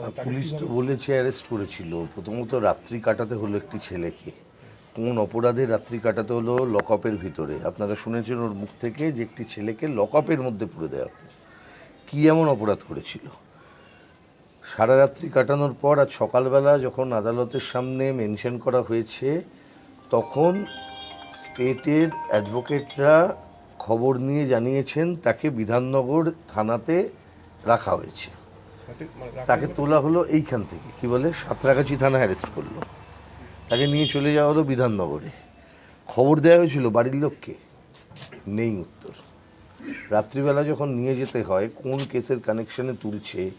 Police তো বলেছে arrest করেছিল। প্রথমত রাত্রি কাটাতে হলো একটি ছেলেকে। কোন অপরাধে রাত্রি কাটাতে হলো লকআপের ভিতরে। আপনারা শুনেছেন ওর মুখ থেকে যে একটি ছেলেকে লকআপের মধ্যে পুরে দেওয়া হলো। কী এমন অপরাধ করেছিল? সারা রাত্রি কাটানোর পর আজ সকালবেলা যখন আদালতের সামনে মেনশন করা হয়েছে, তখন স্টেটের অ্যাডভোকেটরা খবর নিয়ে জানিয়েছেন, তাকে বিধাননগর থানাতে রাখা হয়েছে। তাকে তোলা হলো এইখান থেকে। কি বলে? সাঁতরাগাছি থানা অ্যারেস্ট করল। তাকে নিয়ে চলে যাওয়া হলো বিধাননগরে। খবর দেওয়া হয়েছিল বাড়ির লোককে? নেই উত্তর। রাত্রিবেলা যখন নিয়ে যেতে হয়, কোন কেসের কানেকশনে তুলছে,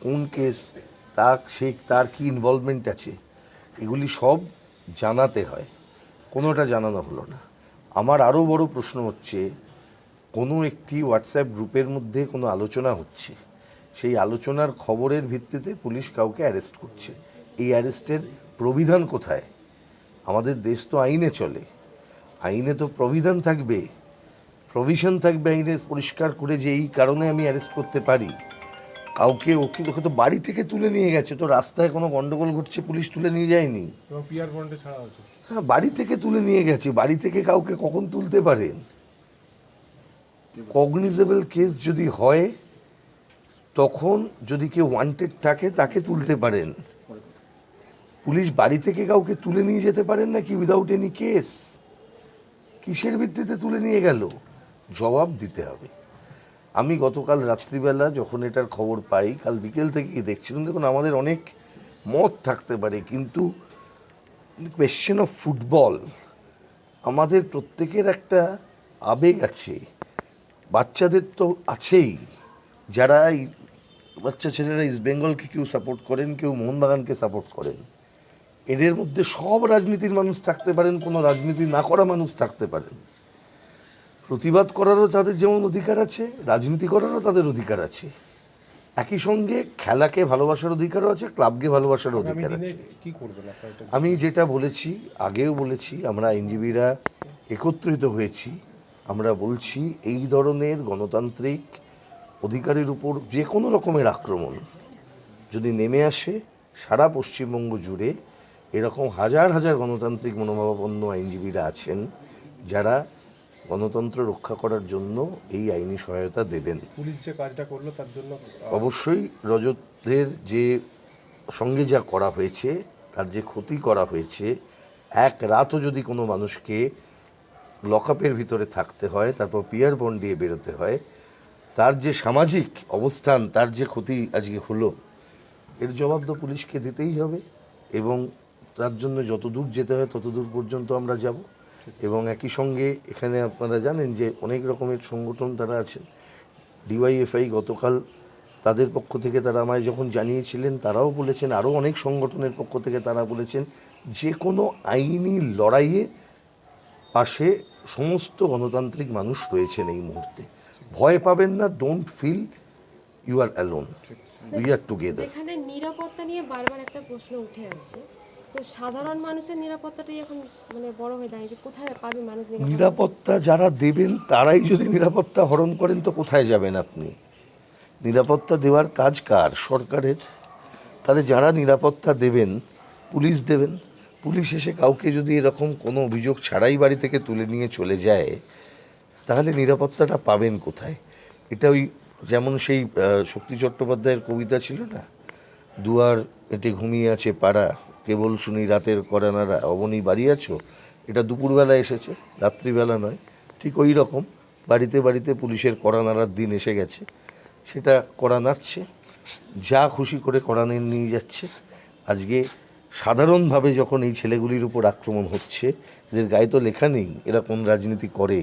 কোন কেস, তা, সে, তার কি ইনভলভমেন্ট আছে, এগুলি সব জানাতে হয়। কোনোটা জানানো হলো না। আমার আরও বড় প্রশ্ন হচ্ছে, কোনো একটি হোয়াটসঅ্যাপ গ্রুপের মধ্যে কোনো আলোচনা হচ্ছে? সেই আলোচনার খবরের ভিত্তিতে পুলিশ কাউকে অ্যারেস্ট করছে। এই অ্যারেস্টের প্রবিধান কোথায়? আমাদের দেশ তো আইনে চলে। আইনে তো প্রবিধান থাকবে। প্রভিশন থাকবে আইনে পরিষ্কার করে যে এই কারণে আমি অ্যারেস্ট করতে পারি। কাউকে ওকে ওকে তো বাড়ি থেকে তুলে নিয়ে গেছে। তো রাস্তায় কোনো গন্ডগোল ঘটছে পুলিশ তুলে নিয়ে যায়নি। হ্যাঁ বাড়ি থেকে তুলে নিয়ে গেছে। বাড়ি থেকে কাউকে কখন তুলতে পারেন কগনিজেবল কেস যদি হয় তখন যদি কেউ ওয়ান্টেড থাকে, তাকে তুলতে পারেন। পুলিশ বাড়ি থেকে কাউকে তুলে নিয়ে যেতে পারেন নাকি উইদাউট এনি কেস কিসের ভিত্তিতে তুলে নিয়ে গেল? জবাব দিতে হবে। আমি গতকাল রাত্রিবেলা যখন এটার খবর পাই, কাল বিকেল থেকে দেখছিলাম, দেখুন, আমাদের অনেক মত থাকতে পারে, কিন্তু কোয়েশ্চেন অফ ফুটবল আমাদের প্রত্যেকের একটা আবেগ আছে। বাচ্চাদের তো আছেই। যারা এই বাচ্চা ছেলেরা ইস্ট বেঙ্গলকে কেউ সাপোর্ট করেন কেউ মোহনবাগানকে সাপোর্ট করেন। এদের মধ্যে সব রাজনীতির মানুষ থাকতে পারেন কোনো রাজনীতি না করা মানুষ থাকতে পারেন। প্রতিবাদ করারও তাদের যেমন অধিকার আছে রাজনীতি করারও তাদের অধিকার আছে। একই সঙ্গে খেলাকে ভালোবাসার অধিকারও আছে ক্লাবকে ভালোবাসার অধিকার আছে। আমি যেটা বলেছি আগেও বলেছি আমরা আইনজীবীরা একত্রিত হয়েছি। আমরা বলছি এই ধরনের গণতান্ত্রিক অধিকারের উপর যে কোনো রকমের আক্রমণ যদি নেমে আসে সারা পশ্চিমবঙ্গ জুড়ে এরকম হাজার হাজার গণতান্ত্রিক মনোভাবাপন্ন আইনজীবীরা আছেন যারা গণতন্ত্র রক্ষা করার জন্য এই আইনি সহায়তা দেবেন। পুলিশ যে কাজটা করল তার জন্য অবশ্যই রজতের যে সঙ্গে যা করা হয়েছে তার যে ক্ষতি করা হয়েছে এক রাতও যদি কোনো মানুষকে লকআপের ভিতরে থাকতে হয় তারপর পিয়ার বন্ড দিয়ে বেরোতে হয় তার যে সামাজিক অবস্থান, তার যে ক্ষতি আজকে হলো, এর জবাব তো পুলিশকে দিতেই হবে এবং তার জন্য যত দূর যেতে হয় তত দূর পর্যন্ত আমরা যাব। এবং একই সঙ্গে এখানে আপনারা জানেন যে অনেক রকমের সংগঠন তারা আছেন। ডিওয়াইএফআই গতকাল তাদের পক্ষ থেকে তারা আমায় যখন জানিয়েছিলেন, তারাও বলেছেন, আরও অনেক সংগঠনের পক্ষ থেকে তারা বলেছেন, যে কোনো আইনি লড়াইয়ে পাশে সমস্ত গণতান্ত্রিক মানুষ রয়েছেন এই মুহূর্তে। ভয় পাবেন না don't feel you are alone we are together যেখানে নিরাপত্তা নিয়ে বারবার একটা প্রশ্ন উঠে আসছে তো সাধারণ মানুষের নিরাপত্তাটাই এখন মানে বড় হয়ে দাঁড়িয়েছে। কোথায় পাবে মানুষ নিরাপত্তা যারা দেবেন তারাই যদি নিরাপত্তা হরণ করেন তো কোথায় যাবেন আপনি? নিরাপত্তা দেওয়ার কাজ কার? সরকারের? তাহলে যারা নিরাপত্তা দেবেন পুলিশ দেবেন। পুলিশ এসে কাউকে যদি এরকম কোনো অভিযোগ ছাড়াই বাড়ি থেকে তুলে নিয়ে চলে যায় তাহলে নিরাপত্তাটা পাবেন কোথায়? এটা ওই যেমন সেই শক্তি চট্টোপাধ্যায়ের কবিতা ছিল না? দুয়ার এতে ঘুমিয়ে আছে পাড়া, কেবল শুনি রাতের করানারা, অবনী বাড়ি আছো এটা দুপুরবেলা এসেছে, রাত্রিবেলা নয়, ঠিক ওই রকম। বাড়িতে বাড়িতে পুলিশের কড়া নাড়ার দিন এসে গেছে। সেটা কড়া নাড়ছে যা খুশি করে কড়া নিয়ে যাচ্ছে। আজকে সাধারণভাবে যখন এই ছেলেগুলির উপর আক্রমণ হচ্ছে, এদের গায়ে তো লেখা নেই, এরা কোন রাজনীতি করে?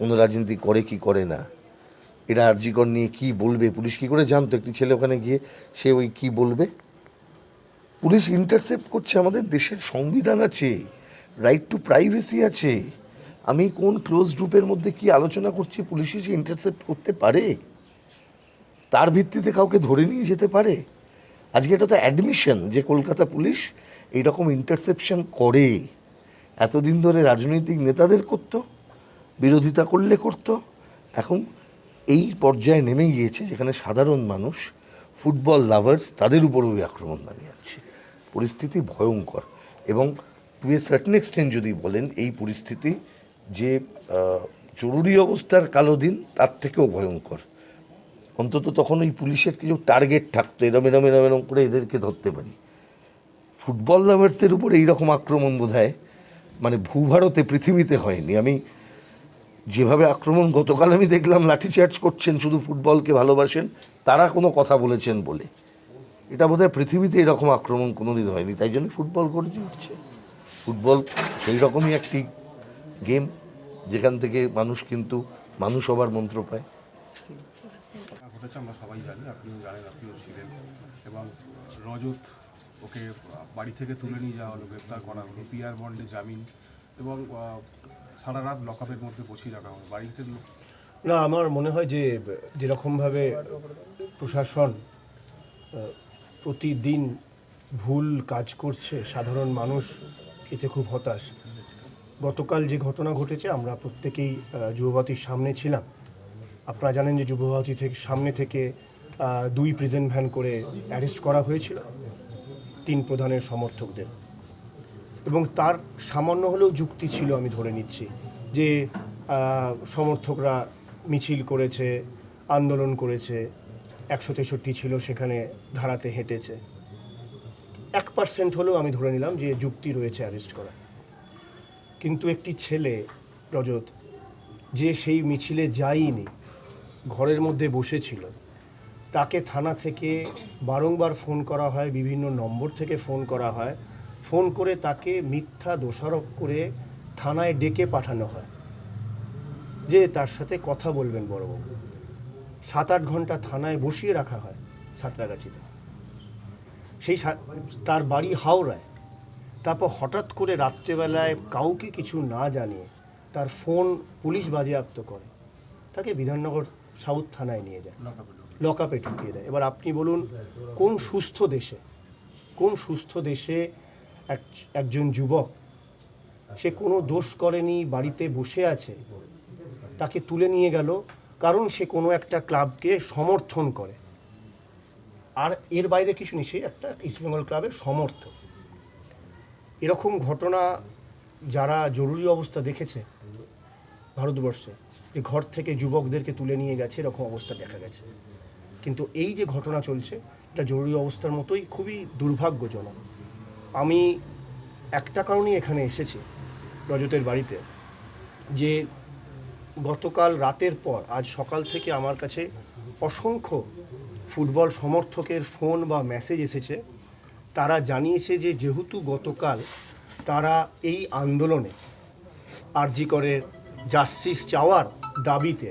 কোন রাজনীতি করে কি করে না? এরা আরজিকর নিয়ে কি বলবে? পুলিশ কি করে জানতো? একটি ছেলে ওখানে গিয়ে সে ওই কি বলবে? পুলিশ ইন্টারসেপ্ট করছে আমাদের দেশের সংবিধান আছে রাইট টু প্রাইভেসি আছে। আমি কোন ক্লোজ গ্রুপের মধ্যে কি আলোচনা করছি? পুলিশ এসে ইন্টারসেপ্ট করতে পারে? তার ভিত্তিতে কাউকে ধরে নিয়ে যেতে পারে? আজকে এটা তো অ্যাডমিশন যে কলকাতা পুলিশ এইরকম ইন্টারসেপশন করে। এতদিন ধরে রাজনৈতিক নেতাদের করতো। বিরোধিতা করলে করতো। এখন এই পর্যায়ে নেমে গিয়েছে যেখানে সাধারণ মানুষ, ফুটবল লাভার্স তাদের উপরেও আক্রমণ নামিয়ে আনছে। পরিস্থিতি ভয়ঙ্কর এবং টু এ সার্টেন এক্সটেন্ট যদি বলেন, এই পরিস্থিতি যে জরুরি অবস্থার কালো দিন তার থেকেও ভয়ঙ্কর। অন্তত তখন ওই পুলিশের কিছু টার্গেট থাকতো, এরম এরম এরম এরম করে এদেরকে ধরতে পারি। ফুটবল লাভার্সদের উপর এইরকম আক্রমণ বোধ হয় মানে ভূভারতে পৃথিবীতে হয়নি। আমি যেভাবে আক্রমণ গতকাল আমি দেখলাম লাঠিচার্জ করছেন, শুধু ফুটবলকে ভালোবাসেন, তারা কোনো কথা বলেছেন বলে। এটা বোধহয় পৃথিবীতে এরকম আক্রমণ কোনোদিন হয়নি, তাই জন্য ফুটবল গড়ে উঠছে। ফুটবল সেই রকমই একটি গেম, যেখান থেকে মানুষ কিন্তু, মানুষ হবার মন্ত্র পায়। আমরা সবাই জানি আপনিও জানেন, আপনিও ছিলেন। এবং রজত ওকে বাড়ি থেকে তুলে নিয়ে যাওয়া হলো, গ্রেপ্তার করা হলো পিআর বন্ডে জামিন। এবং সারা রাত লকআপের মধ্যে বসিয়ে রাখা হলো বাড়িতে না, আমার মনে হয় যে, যেরকমভাবে প্রশাসন প্রতিদিন ভুল কাজ করছে, সাধারণ মানুষ এতে খুব হতাশ। গতকাল যে ঘটনা ঘটেছে, আমরা প্রত্যেকেই যুবভারতীর সামনে ছিলাম। আপনারা জানেন যে, যুবভারতী থেকে সামনে থেকে দুই প্রেজেন্ট ভ্যান করে অ্যারেস্ট করা হয়েছিল। তিন প্রধানের সমর্থকদের। এবং তার সামান্য হলেও যুক্তি ছিল আমি ধরে নিচ্ছি যে সমর্থকরা মিছিল করেছে, আন্দোলন করেছে, একশো তেষট্টি ছিল সেখানে ধারাতে হেঁটেছে। এক পার্সেন্ট হলেও আমি ধরে নিলাম যে যুক্তি রয়েছে অ্যারেস্ট করা। কিন্তু একটি ছেলে, রজত, যে সেই মিছিলে যায়নি, ঘরের মধ্যে বসেছিল, তাকে থানা থেকে বারংবার ফোন করা হয়, বিভিন্ন নম্বর থেকে ফোন করা হয় ফোন করে তাকে মিথ্যা দোষারোপ করে থানায় ডেকে পাঠানো হয়। যে তার সাথে কথা বলবেন বড়বাবু। সাত আট ঘণ্টা থানায় বসিয়ে রাখা হয় সাঁতরাগাছিতে। সেই তার বাড়ি হাওড়ায়। তারপর হঠাৎ করে রাত্রেবেলায় কাউকে কিছু না জানিয়ে তার ফোন পুলিশ বাজেয়াপ্ত করে। তাকে বিধাননগর সাউথ থানায় নিয়ে যায়। লকআপে ঢুকিয়ে দেয়। এবার আপনি বলুন, কোন সুস্থ দেশে, কোন সুস্থ দেশে এক, একজন যুবক, সে কোনো দোষ করেনি, বাড়িতে বসে আছে। তাকে তুলে নিয়ে গেল, কারণ সে কোনো একটা ক্লাবকে সমর্থন করে। আর এর বাইরে কিছু নেই, সে একটা ইস্টবেঙ্গল ক্লাবের সমর্থক। এরকম ঘটনা যারা জরুরি অবস্থা দেখেছে ভারতবর্ষে, যে ঘর থেকে যুবকদেরকে তুলে নিয়ে গেছে, এরকম অবস্থা দেখা গেছে। কিন্তু এই যে ঘটনা চলছে, এটা জরুরি অবস্থার মতোই খুবই দুর্ভাগ্যজনক। আমি একটা কারণেই এখানে এসেছি রজতের বাড়িতে, যে গতকাল রাতের পর, আজ সকাল থেকে আমার কাছে অসংখ্য ফুটবল সমর্থকের ফোন বা মেসেজ এসেছে। তারা জানিয়েছে যে যেহেতু গতকাল তারা এই আন্দোলনে আরজি করে জাস্টিস চাওয়ার দাবিতে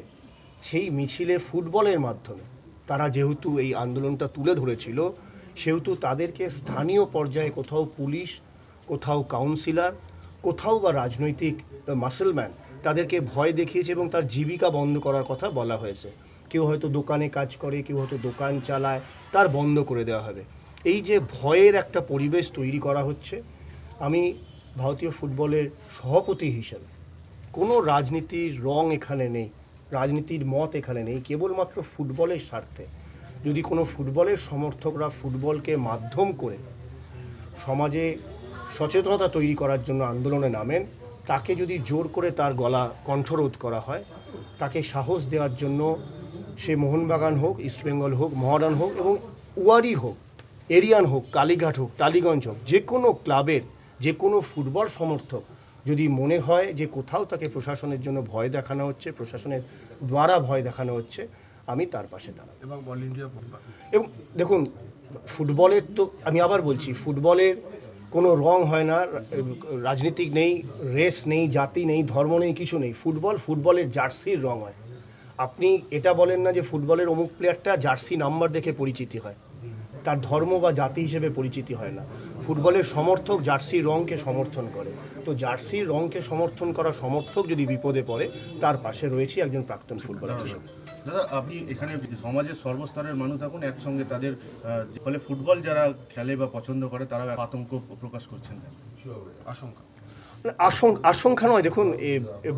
সেই মিছিলে ফুটবলের মাধ্যমে তারা যেহেতু এই আন্দোলনটা তুলে ধরেছিল সেহেতু তাদেরকে স্থানীয় পর্যায়ে কোথাও পুলিশ, কোথাও কাউন্সিলর, কোথাও বা রাজনৈতিক মাসেলম্যান তাদেরকে ভয় দেখিয়েছে এবং তার জীবিকা বন্ধ করার কথা বলা হয়েছে। কেউ হয়তো দোকানে কাজ করে, কেউ হয়তো দোকান চালায়, তার বন্ধ করে দেওয়া হবে। এই যে ভয়ের একটা পরিবেশ তৈরি করা হচ্ছে, আমি ভারতীয় ফুটবলের সভাপতি হিসেবে কোনো রাজনীতির রং এখানে নেই, রাজনীতির মত এখানে নেই, কেবলমাত্র ফুটবলের স্বার্থে। যদি কোনো ফুটবলের সমর্থকরা ফুটবলকে মাধ্যম করে সমাজে সচেতনতা তৈরি করার জন্য আন্দোলনে নামেন, তাকে যদি জোর করে তার গলা কণ্ঠরোধ করা হয়, তাকে সাহস দেওয়ার জন্য সে মোহনবাগান হোক ইস্টবেঙ্গল হোক, মহারান হোক এবং ওয়ারি হোক, এরিয়ান হোক, কালীঘাট হোক, টালিগঞ্জ হোক, যে কোনো ক্লাবের, যে কোনো ফুটবল সমর্থক যদি মনে হয় যে কোথাও তাকে প্রশাসনের জন্য ভয় দেখানো হচ্ছে, প্রশাসনের দ্বারা ভয় দেখানো হচ্ছে আমি তার পাশে দাঁড়াবো। এবং অল ইন্ডিয়া এবং দেখুন ফুটবলের তো আমি আবার বলছি ফুটবলের কোনো রং হয় না রাজনীতিক নেই রেস নেই জাতি নেই ধর্ম নেই কিছু নেই। ফুটবল ফুটবলের জার্সির রং হয়। আপনি এটা বলেন না যে ফুটবলের অমুক প্লেয়ারটা জার্সি নাম্বার দেখে পরিচিতি হয়। তার ধর্ম বা জাতি হিসেবে পরিচিতি হয় না। ফুটবলের সমর্থক জার্সির রংকে সমর্থন করে। তো জার্সির রংকে সমর্থন করা সমর্থক যদি বিপদে পড়ে তার পাশে রয়েছে একজন প্রাক্তন ফুটবলার হিসেবে। দাদা আপনি এখানে সমাজের সর্বস্তরের মানুষ এখন একসঙ্গে তাদের ফলে ফুটবল যারা খেলে বা পছন্দ করে তারা এক আতঙ্ক প্রকাশ করছেন আশঙ্কা। আশঙ্কা আশঙ্কা নয়। দেখুন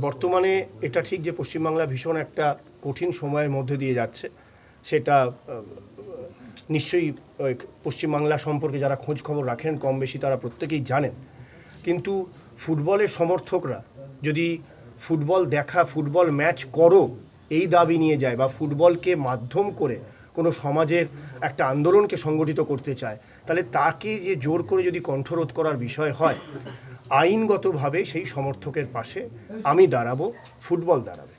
বর্তমানে এটা ঠিক যে পশ্চিমবাংলা ভীষণ একটা কঠিন সময়ের মধ্যে দিয়ে যাচ্ছে। সেটা নিশ্চয়ই ওই পশ্চিমবাংলা সম্পর্কে যারা খোঁজ খবর রাখেন কম বেশি তারা প্রত্যেকেই জানেন। কিন্তু ফুটবলের সমর্থকরা যদি ফুটবল দেখা ফুটবল ম্যাচ করো এই দাবি নিয়ে যায় বা ফুটবলকে মাধ্যম করে কোনো সমাজের একটা আন্দোলনকে সংগঠিত করতে চায়, তাহলে তাকে যে জোর করে যদি কণ্ঠরোধ করার বিষয় হয়, আইনগতভাবে সেই সমর্থকের পাশে আমি দাঁড়াবো, ফুটবল দাঁড়াবে।